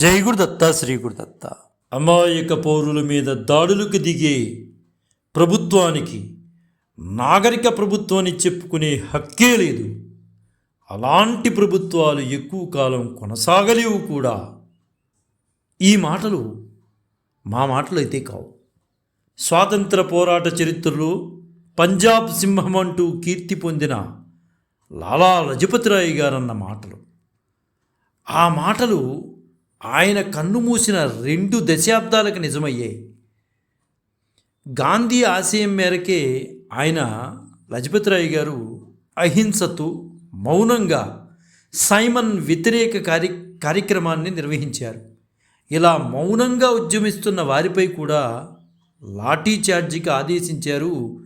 జై గురుదత్త శ్రీ గురుదత్త అమాయక పౌరుల మీద దాడులకు దిగే ప్రభుత్వానికి నాగరిక ప్రభుత్వాన్ని చెప్పుకునే హక్కే లేదు. అలాంటి ప్రభుత్వాలు ఎక్కువ కాలం కొనసాగలేవు కూడా. ఈ మాటలు మా మాటలు అయితే కావు. స్వాతంత్ర పోరాట చరిత్రలో పంజాబ్ సింహం అంటూ కీర్తి పొందిన లాలా లజపతిరాయ్ గారన్న మాటలు. ఆ మాటలు ఆయన కన్ను మూసిన రెండు దశాబ్దాలకు నిజమయ్యాయి గాంధీ ఆశయం మేరకే ఆయన లజపతిరాయ్ గారు అహింసతో మౌనంగా సైమన్ వ్యతిరేక కార్య కార్యక్రమాన్ని నిర్వహించారు. ఇలా మౌనంగా ఉద్యమిస్తున్న వారిపై కూడా లాఠీఛార్జీకి ఆదేశించారు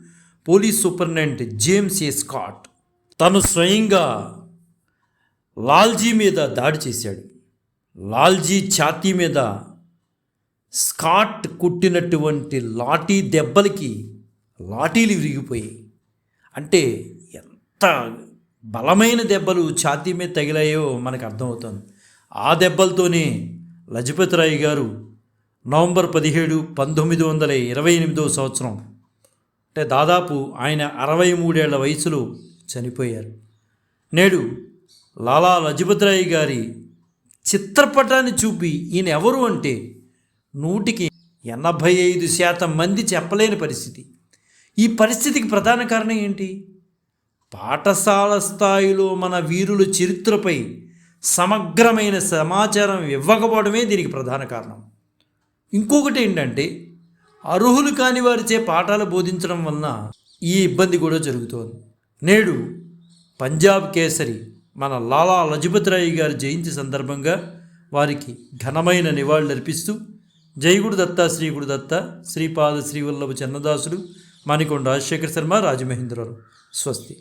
police superintendent James A Scott. తను స్వయంగా లాల్జీ మీద దాడి చేశాడు. లాల్జీ ఛాతీ మీద స్కాట్ కుట్టినటువంటి లాఠీ దెబ్బలకి లాఠీలు విరిగిపోయాయి. అంటే ఎంత బలమైన దెబ్బలు ఛాతీ మీద తగిలాయో మనకు అర్థమవుతుంది. ఆ దెబ్బలతోనే లజపతిరాయ్ గారు నవంబర్ పదిహేడు పంతొమ్మిది వందల ఇరవై ఎనిమిదో సంవత్సరం అంటే దాదాపు ఆయన అరవై మూడేళ్ళ వయసులో చనిపోయారు. నేడు లాలా లజపతిరాయ్ గారి చిత్రపటాన్ని చూపి ఈయన ఎవరు అంటే నూటికి ఎనభై ఐదు శాతం మంది చెప్పలేని పరిస్థితి. ఈ పరిస్థితికి ప్రధాన కారణం ఏంటి? పాఠశాల స్థాయిలో మన వీరుల చరిత్రపై సమగ్రమైన సమాచారం ఇవ్వకపోవడమే దీనికి ప్రధాన కారణం. ఇంకొకటి ఏంటంటే అర్హులు కాని వారిచే పాఠాలు బోధించడం వలన ఈ ఇబ్బంది కూడా జరుగుతోంది. నేడు పంజాబ్ కేసరి మన లాలా లజపతిరాయ్ గారి జయంతి సందర్భంగా వారికి ఘనమైన నివాళులర్పిస్తూ జయగుడు దత్త శ్రీగుడు దత్త శ్రీపాద శ్రీవల్లభ చెన్నదాసుడు మణికొండ రాజశేఖర శర్మ రాజమహేంద్రరావు స్వస్తి.